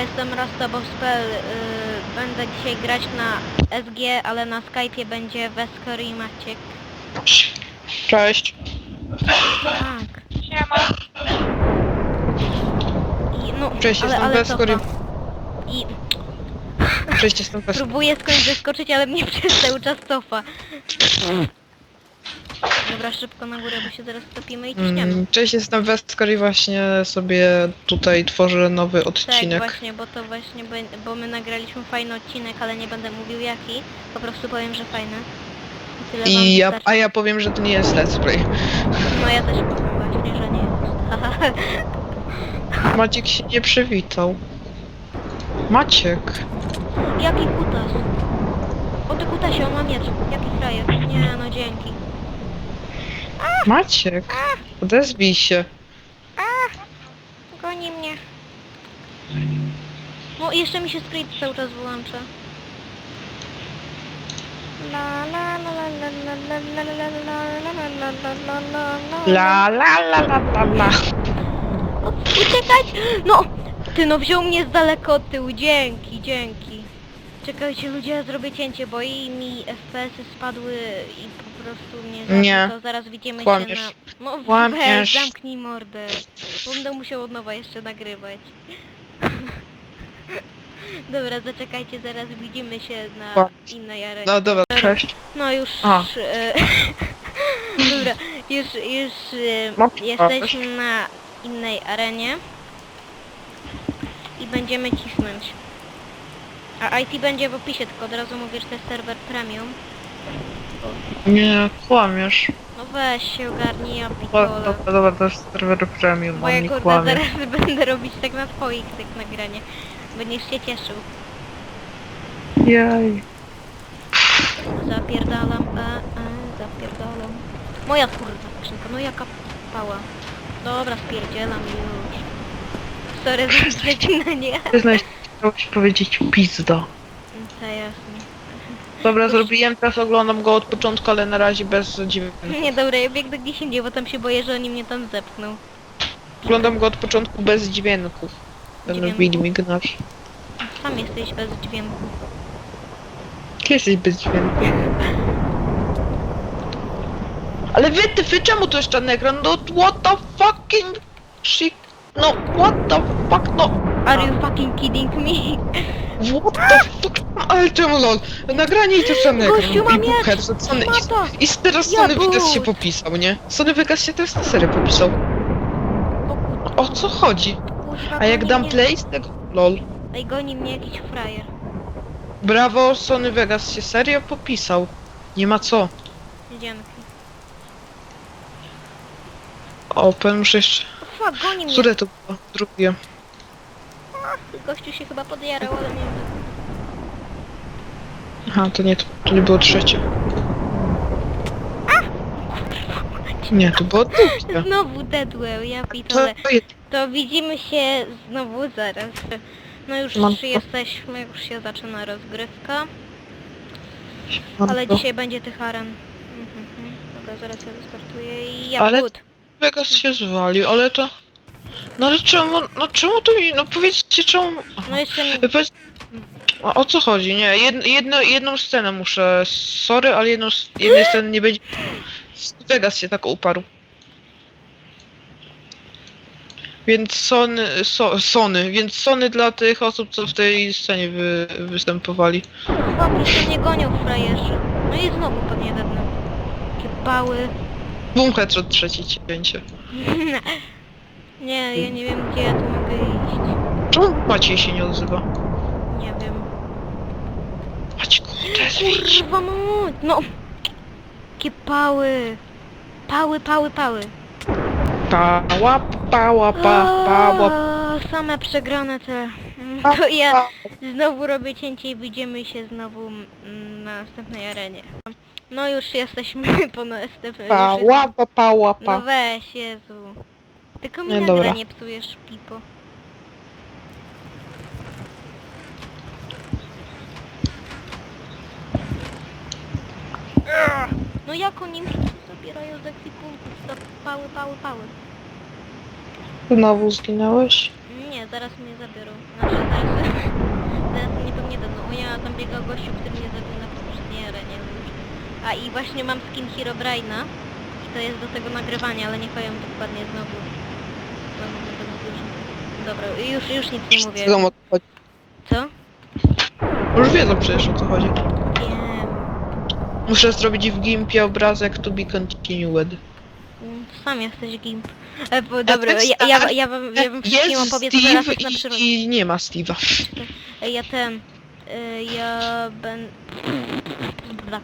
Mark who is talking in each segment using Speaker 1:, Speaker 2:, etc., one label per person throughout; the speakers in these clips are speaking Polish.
Speaker 1: jestem Rastabox.pl. Yy, będę dzisiaj grać na SG, ale na Skype'ie będzie Wesker i Maciek.
Speaker 2: Cześć.
Speaker 1: Tak.
Speaker 3: Siema.
Speaker 1: I, no,
Speaker 2: Cześć,
Speaker 1: ale,
Speaker 2: jestem
Speaker 1: ale
Speaker 2: Wesker i...
Speaker 1: cofa. I
Speaker 2: Cześć, jestem Wesker.
Speaker 1: próbuję skądś wyskoczyć, ale mnie przez cały czas cofa. Dobra, szybko na górę, bo się zaraz topimy i ciśniemy.
Speaker 2: Mm, Cześć, jestem Wesker i właśnie sobie tutaj tworzę nowy
Speaker 1: Tak,
Speaker 2: odcinek.
Speaker 1: właśnie, bo to właśnie, be- bo my nagraliśmy fajny odcinek, ale nie będę mówił jaki. Po prostu powiem, że fajny. I tyle wam
Speaker 2: I ja,
Speaker 1: wystarczy.
Speaker 2: a ja powiem, że to nie jest let's play.
Speaker 1: No ja też powiem właśnie, że nie jest.
Speaker 2: Maciek się nie przywitał. Maciek.
Speaker 1: Jaki kutas? O ty kutasie, on ma miecz. Jaki frajer. Nie no, dzięki.
Speaker 2: Maciek. Odezwij się.
Speaker 1: Goni mnie. No i jeszcze mi się screen cały czas wyłącza. La la la la la la la la la la la la la la la la
Speaker 2: La la la la la la.
Speaker 1: O, Uciekać! No! Ty no wziął mnie z daleko od tyłu, dzięki, dzięki. Czekajcie ludzie, ja zrobię cięcie, bo i mi FPS-y spadły i po prostu mnie zabił,
Speaker 2: Nie.
Speaker 1: to zaraz widzimy
Speaker 2: Kłamiesz.
Speaker 1: się na... No
Speaker 2: Kłamiesz.
Speaker 1: weź, zamknij mordę. Będę musiał od nowa jeszcze nagrywać. Dobra, zaczekajcie, zaraz widzimy się na innej arenie.
Speaker 2: No dobra, cześć.
Speaker 1: No już...
Speaker 2: A.
Speaker 1: E, dobra, już, już
Speaker 2: No,
Speaker 1: jesteśmy na innej arenie. I będziemy cisnąć. A IT będzie w opisie, tylko od razu mówię, że to jest serwer premium.
Speaker 2: Nie, kłamiesz.
Speaker 1: No weź się ogarnij, ja
Speaker 2: Dobra, dobra, dobra, to jest serwer premium,
Speaker 1: Bo
Speaker 2: on
Speaker 1: ja
Speaker 2: nie
Speaker 1: kurde
Speaker 2: kłamie.
Speaker 1: zaraz będę robić tak na twoich tych nagraniach. Będziesz się cieszył.
Speaker 2: Jej.
Speaker 1: Zapierdalam, e, e, zapierdalam. Moja kurwa skrzynka, no jaka pała. Dobra, spierdzielam już. Sorry za przecinanie.
Speaker 2: Przyznaj się, chciałeś powiedzieć
Speaker 1: jasne.
Speaker 2: Dobra, zrobiłem, teraz oglądam go od początku, ale na razie bez dźwięku.
Speaker 1: Nie, dobra, ja biegnę gdzieś indziej, bo tam się boję, że oni mnie tam zepchną.
Speaker 2: Oglądam go od początku bez dźwięków. Ten
Speaker 1: Dźwięku?
Speaker 2: nasz.
Speaker 1: Sam jesteś bez dźwięku.
Speaker 2: Ty jesteś bez dźwięku. Ale wy, ty, wy czemu to czarny ekran? No what the fucking shit? No what the fuck? No
Speaker 1: Are you fucking kidding me?
Speaker 2: what the fuck? Ale czemu lol? Nagranie i to czarny ekran.
Speaker 1: Gościu
Speaker 2: I Sony,
Speaker 1: to!
Speaker 2: i, I teraz Sony Vegas się popisał, nie? Sony Vegas się teraz na serio popisał.
Speaker 1: O
Speaker 2: co chodzi?
Speaker 1: kurwa,
Speaker 2: A jak
Speaker 1: goni
Speaker 2: dam
Speaker 1: mnie-
Speaker 2: play z tego... Lol.
Speaker 1: Ej, goni mnie jakiś frajer.
Speaker 2: Brawo, Sony Vegas się serio popisał. Nie ma co.
Speaker 1: Dzięki.
Speaker 2: Open, muszę jeszcze...
Speaker 1: Fuck, goni mnie.
Speaker 2: Które to było? Drugie.
Speaker 1: Gościu się chyba podjarał, ale nie wiem.
Speaker 2: Aha, to nie, to, to nie było trzecie. Nie, to było drugie.
Speaker 1: Znowu deadwell, ja
Speaker 2: To,
Speaker 1: pitole.
Speaker 2: to jest...
Speaker 1: To widzimy się znowu zaraz. No już
Speaker 2: Mam-
Speaker 1: jesteśmy, już się zaczyna rozgrywka. Ale dzisiaj będzie tych aren. Mhm, mhm. Dobra, zaraz ja wystartuję i ja
Speaker 2: Ale-
Speaker 1: but.
Speaker 2: Vegas się zwalił, ale to... No ale czemu, no czemu to mi, no powiedzcie czemu...
Speaker 1: No nie...
Speaker 2: Powiedz... O, o co chodzi? Nie, jed, jedno, jedną scenę muszę, sorry, ale jedną, jednej sceny nie będzie... Vegas się tak uparł. Więc Sony, so, Sony, więc Sony dla tych osób, co w tej scenie wy, występowali.
Speaker 1: Mi się nie gonią frajerzy. No i znowu pewnie dednę. Takie pały.
Speaker 2: Boom headshot trzecie cięcie.
Speaker 1: nie, ja nie wiem gdzie ja tu mogę iść.
Speaker 2: Czemu Maciej się nie odzywa?
Speaker 1: Nie wiem.
Speaker 2: Maćku, odezwij
Speaker 1: Kurwa mać, no. Jakie pały. Pały, pały, pały.
Speaker 2: Pała, pała, pa, pała,
Speaker 1: Same przegrane te. Mm,
Speaker 2: Pa,
Speaker 1: To ja
Speaker 2: pa.
Speaker 1: znowu robię cięcie i widzimy się znowu mm, na następnej arenie. No już jesteśmy po następnej.
Speaker 2: pała, pa, pała,
Speaker 1: No
Speaker 2: pa.
Speaker 1: weź, Jezu. Tylko mi
Speaker 2: Nie, dobra.
Speaker 1: nie psujesz, Pipo. No jak oni mi zabierają z ekwipunków? Pały, pały, pały.
Speaker 2: Znowu zginąłeś?
Speaker 1: Nie, zaraz mnie zabiorą. Znaczy zaraz... zaraz mnie pewnie dadzą. O ja tam biegał gościu, który mnie zabił na poprzedniej arenie już. A i właśnie mam skin Herobrine'a. I to jest do tego nagrywania, ale nie powiem dokładnie znowu. Znowu będę mówił. Dobra, już, już nic nie mówię.
Speaker 2: O co chodzi.
Speaker 1: Co?
Speaker 2: Już wiedzą przecież o co chodzi.
Speaker 1: Wiem.
Speaker 2: Muszę zrobić w gimpie obrazek to be continued.
Speaker 1: Mm, Sam jesteś gimp. E, bo, dobra,
Speaker 2: ty
Speaker 1: ja, ja,
Speaker 2: wstań.
Speaker 1: ja, wam, ja wam wszystkim
Speaker 2: Jest
Speaker 1: opowiem zaraz
Speaker 2: Steve
Speaker 1: na przyrodzie.
Speaker 2: i, i nie ma Steve'a.
Speaker 1: E, Ja ten, e, ja ben... Dobra.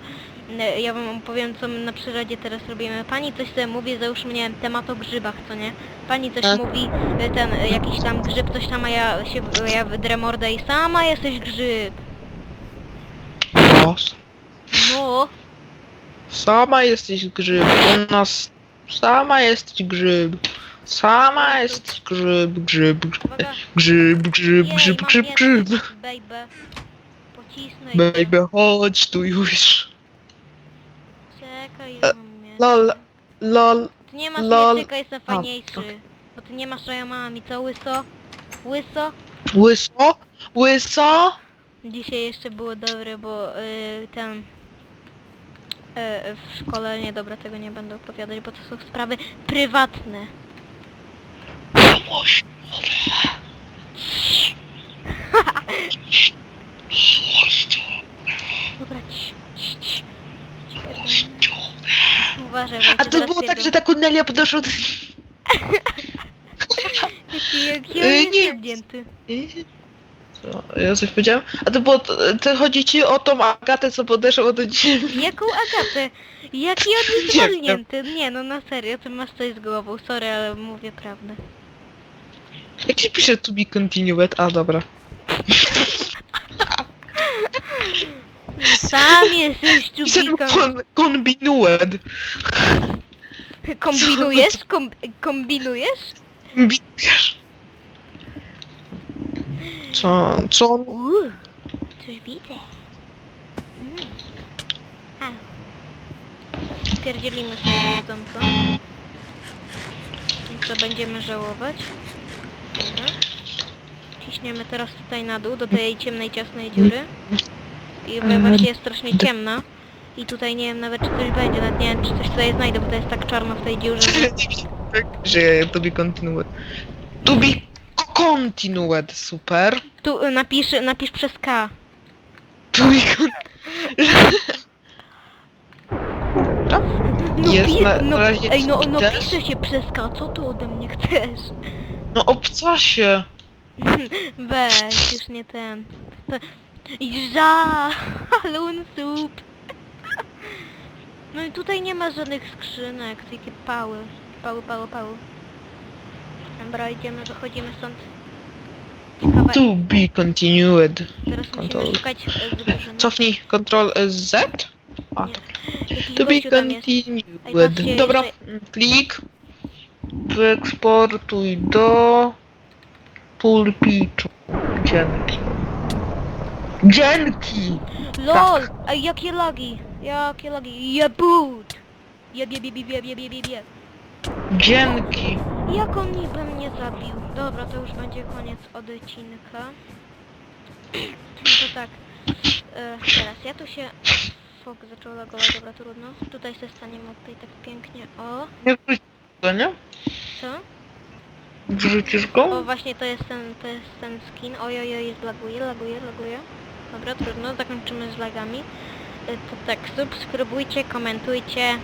Speaker 1: E, Ja wam opowiem co my na przyrodzie teraz robimy. Pani coś sobie mówi, załóżmy nie wiem, temat o grzybach, co nie? Pani coś
Speaker 2: Tak.
Speaker 1: mówi, e, ten e, jakiś tam grzyb, coś tam, a ja się, ja wydrę mordę i sama jesteś grzyb.
Speaker 2: O,
Speaker 1: No,
Speaker 2: sama jesteś grzyb. U nas sama jesteś grzyb. Sama jesteś grzyb, grzyb, grzyb,
Speaker 1: uwaga.
Speaker 2: grzyb, grzyb, grzyb, grzyb, grzyb.
Speaker 1: Baby. Pocisnę i...
Speaker 2: Baby, chodź tu już.
Speaker 1: Czekaj,
Speaker 2: E,
Speaker 1: ja mam miecz.
Speaker 2: Lol, lol.
Speaker 1: Ty nie masz
Speaker 2: lol.
Speaker 1: mieczyka, jestem fajniejszy. Bo ty nie masz, a ja mam i co, łyso? Łyso?
Speaker 2: Łyso? Łyso?
Speaker 1: Dzisiaj jeszcze było dobre, bo y, ten... Y, w szkole, nie dobra, tego nie będę opowiadać, bo to są sprawy prywatne. Dobra, cii, cii, cii. Uważaj, bo
Speaker 2: A
Speaker 1: cię
Speaker 2: to
Speaker 1: zaraz
Speaker 2: było tak, że ta Cornelia podeszła do...
Speaker 1: Jaki, jaki on
Speaker 2: Y,
Speaker 1: jest
Speaker 2: nie.
Speaker 1: jebnięty.
Speaker 2: Co, ja coś powiedziałem? A to było, to, to chodzi ci o tą Agatę, co podeszła do ciebie.
Speaker 1: Jaką Agatę? Jaki on jest
Speaker 2: Nie wiem.
Speaker 1: walnięty? Nie no, na serio, ty masz coś z głową, sorry, ale mówię prawdę.
Speaker 2: Jak się pisze to be continued? A, dobra.
Speaker 1: Sam jesteś tu
Speaker 2: Piszę
Speaker 1: bika.
Speaker 2: kon, konbinued.
Speaker 1: Kombinujesz? Kom kombinujesz?
Speaker 2: Kombinujesz. Co, co?
Speaker 1: Uuu, coś widzę. Mm. A. Pierdzielimy sobie jedzonko. I co będziemy żałować? Dobra. Ciśniemy teraz tutaj na dół, do tej ciemnej, ciasnej dziury. I
Speaker 2: Mhm.
Speaker 1: właśnie jest strasznie ciemna. I tutaj nie wiem nawet czy coś będzie, nawet nie wiem czy coś tutaj znajdę, bo to jest tak czarno w tej dziurze. że-
Speaker 2: Że to be continued. To be continued, super.
Speaker 1: Tu y, napisz, napisz przez K.
Speaker 2: To be.
Speaker 1: No,
Speaker 2: Jest
Speaker 1: pi-
Speaker 2: na
Speaker 1: no,
Speaker 2: razie
Speaker 1: ej, no, no
Speaker 2: widać.
Speaker 1: pisze się przez K, co ty ode mnie chcesz?
Speaker 2: No obca się.
Speaker 1: Weź, już nie ten. Ża, halun soup. No i tutaj nie ma żadnych skrzynek, tylko pały. Pały, pały, pały. Dobra, idziemy, wychodzimy stąd. Ciekawe,
Speaker 2: To be continued.
Speaker 1: teraz
Speaker 2: Control.
Speaker 1: musimy szukać e.
Speaker 2: Cofnij Ctrl Z. A,
Speaker 1: Nie.
Speaker 2: tak.
Speaker 1: Jakiś
Speaker 2: To be
Speaker 1: gościu tam jest. Ej,
Speaker 2: continued. Dobra, klik. Wyeksportuj do pulpitu. Dzięki. Dzięki!
Speaker 1: LOL!
Speaker 2: Tak.
Speaker 1: Ej, jakie lagi? Jakie lagi? Jebut! Jeb, jeb, jeb, jeb, jeb, jeb, jeb, jeb.
Speaker 2: Dzięki!
Speaker 1: Jak on niby mnie zabił? Dobra, to już będzie koniec odcinka. No to tak. E, teraz ja tu się... Fok zaczął lagować, dobra, trudno. Tutaj się staniemy tej tak pięknie. O,
Speaker 2: Nie wrzucisz go, nie?
Speaker 1: co?
Speaker 2: Wrzucisz
Speaker 1: O,
Speaker 2: go?
Speaker 1: właśnie to jest ten, to jest ten skin. Ojojoj, laguje, laguje, laguje. Dobra, trudno, zakończymy z lagami. E, To subskrybujcie, komentujcie.